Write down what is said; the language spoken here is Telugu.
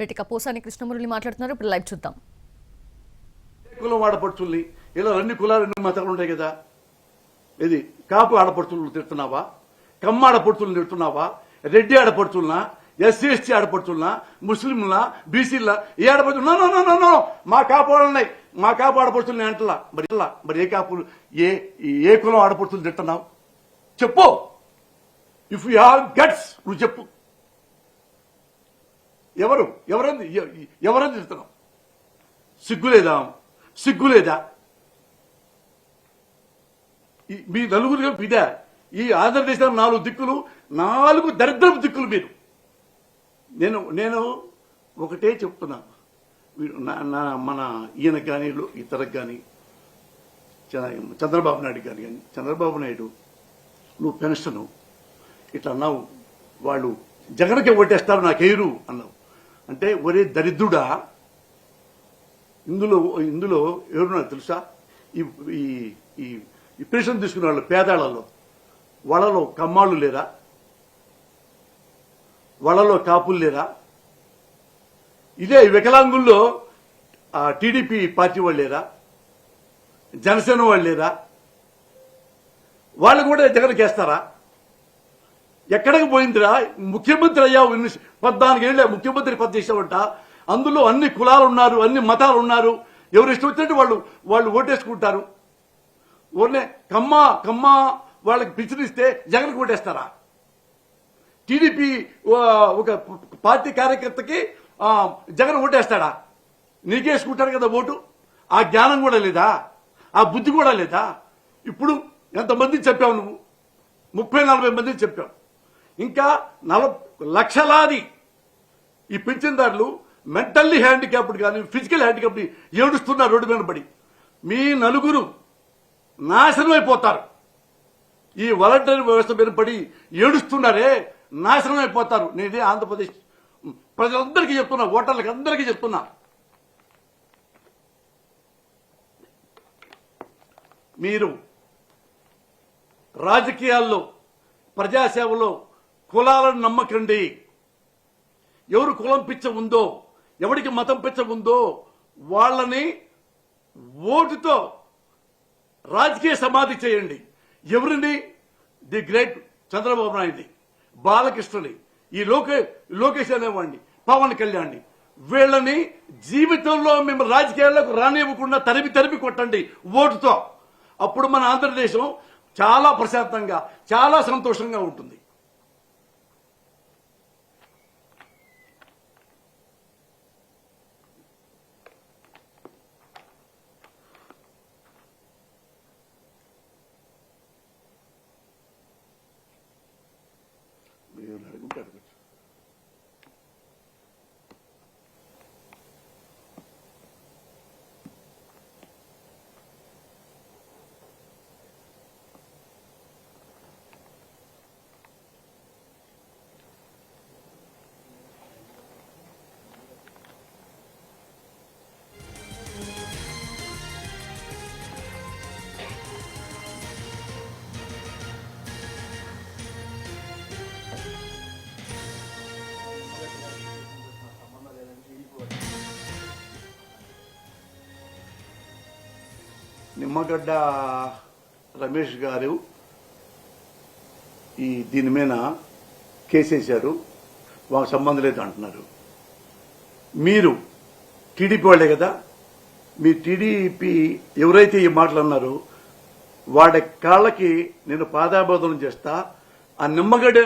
రెటిక పోసాని కృష్ణమురళి మాట్లాడుతున్నారు. ఇప్పుడు లైవ్ చూద్దాం. కులం ఆడపడుచుల్ని ఇలా అన్ని కులాలు రెండు మతాలు ఉంటాయి కదా. ఇది కాపు ఆడపడుచులు తిడుతున్నావా? కమ్మ ఆడపడుచులు తిడుతున్నావా? రెడ్డి ఆడపడుచులనా? ఎస్సీ ఎస్టీ ఆడపడుచులనా? ముస్లింలా? బీసీలా? ఏ ఆడపడుచున్నా మా కాపు వాళ్ళన్నాయి మా కాపు ఆడపడుచుల్ని అంటలా. మరి ఇట్లా మరి ఏ కాపు ఏ ఏ కులం ఆడపడుచులు తిడుతున్నావు? చెప్పు. ఇఫ్ యూ హ్యావ్ గట్స్ నువ్వు చెప్పు. ఎవరు? ఎవరంది ఎవరంది ఎవరని సిగ్గులేదా సిగ్గులేదా మీ నలుగురు ఇదే. ఈ ఆంధ్రదేశం నాలుగు దిక్కులు నాలుగు దరిద్రపు దిక్కులు మీరు. నేను నేను ఒకటే చెప్తున్నా. మీరు మన ఈయన కానీ ఇతరకు కానీ చంద్రబాబు నాయుడు కానీ కానీ చంద్రబాబు నాయుడు నువ్వు పెన్షను ఇట్లా అన్నావు. వాళ్ళు జగన్కి ఓటేస్తారు నాకేరు అన్నావు. అంటే ఒరే దరిద్రుడా? ఇందులో ఇందులో ఎవరున్నారు తెలుసా? ఈ ఈ ఈ ఈ పెన్షన్ వాళ్ళు పేదాళ్ళలో వాళ్ళలో కమ్మాళ్ళు లేరా? వాళ్ళలో కాపులు లేరా? ఇదే వికలాంగుల్లో టీడీపీ పార్టీ వాళ్ళు లేరా? జనసేన వాళ్ళు లేరా? వాళ్ళు కూడా దగ్గరకేస్తారా? ఎక్కడికి పోయిందిరా? ముఖ్యమంత్రి అయ్యావు ఇన్ని పద్నాలుగేళ్ళే ముఖ్యమంత్రి పదవి చేసావంట అందులో అన్ని కులాలు ఉన్నారు అన్ని మతాలు ఉన్నారు ఎవరు ఇష్టం వచ్చినట్టు వాళ్ళు వాళ్ళు ఓటేసుకుంటారు. ఊరినే కమ్మ కమ్మ వాళ్ళకి పిచ్చినిస్తే జగన్కి ఓటేస్తారా? టీడీపీ ఒక పార్టీ కార్యకర్తకి జగన్ ఓటేస్తాడా? నీకేసుకుంటారు కదా ఓటు. ఆ జ్ఞానం కూడా లేదా? ఆ బుద్ధి కూడా లేదా? ఇప్పుడు ఎంతమంది చెప్పావు నువ్వు? ముప్పై నలభై మంది చెప్పావు. ఇంకా నల లక్షలాది ఈ పింఛన్దారులు మెంటల్లీ హ్యాండిక్యాప్డ్ కానీ ఫిజికల్ హ్యాండిక్యాప్డ్ ఏడుస్తున్నారు రోడ్డు మీద పడి. మీ నలుగురు నాశనం అయిపోతారు. ఈ వాలంటరీ వ్యవస్థ మీద పడి ఏడుస్తున్నారే నాశనం అయిపోతారు. నేనే ఆంధ్రప్రదేశ్ ప్రజలందరికీ చెప్తున్నా ఓటర్లకి అందరికీ చెప్తున్నా. మీరు రాజకీయాల్లో ప్రజాసేవలో కులాలను నమ్మకండి. ఎవరు కులం పిచ్చ ఉందో ఎవరికి మతం పిచ్చ ఉందో వాళ్ళని ఓటుతో రాజకీయ సమాధి చేయండి. ఎవరిని? ది గ్రేట్ చంద్రబాబు నాయుడిని బాలకృష్ణుని ఈ లోకే లోకేష్ అనేవాడిని పవన్ కళ్యాణ్ని వీళ్ళని జీవితంలో మేము రాజకీయాల్లోకి రానివ్వకుండా తరిమి తరిమి కొట్టండి ఓటుతో. అప్పుడు మన ఆంధ్రదేశం చాలా ప్రశాంతంగా చాలా సంతోషంగా ఉంటుంది. నిమ్మగడ్డ రమేష్ గారు ఈ దీని మీద కేసేశారు వాళ్ళకి సంబంధం లేదు అంటున్నారు. మీరు టీడీపీ వాళ్ళే కదా? మీ టీడీపీ ఎవరైతే ఈ మాటలు అన్నారో వాడి కాళ్ళకి నేను పాదాబోధనం చేస్తా. ఆ నిమ్మగడ్డ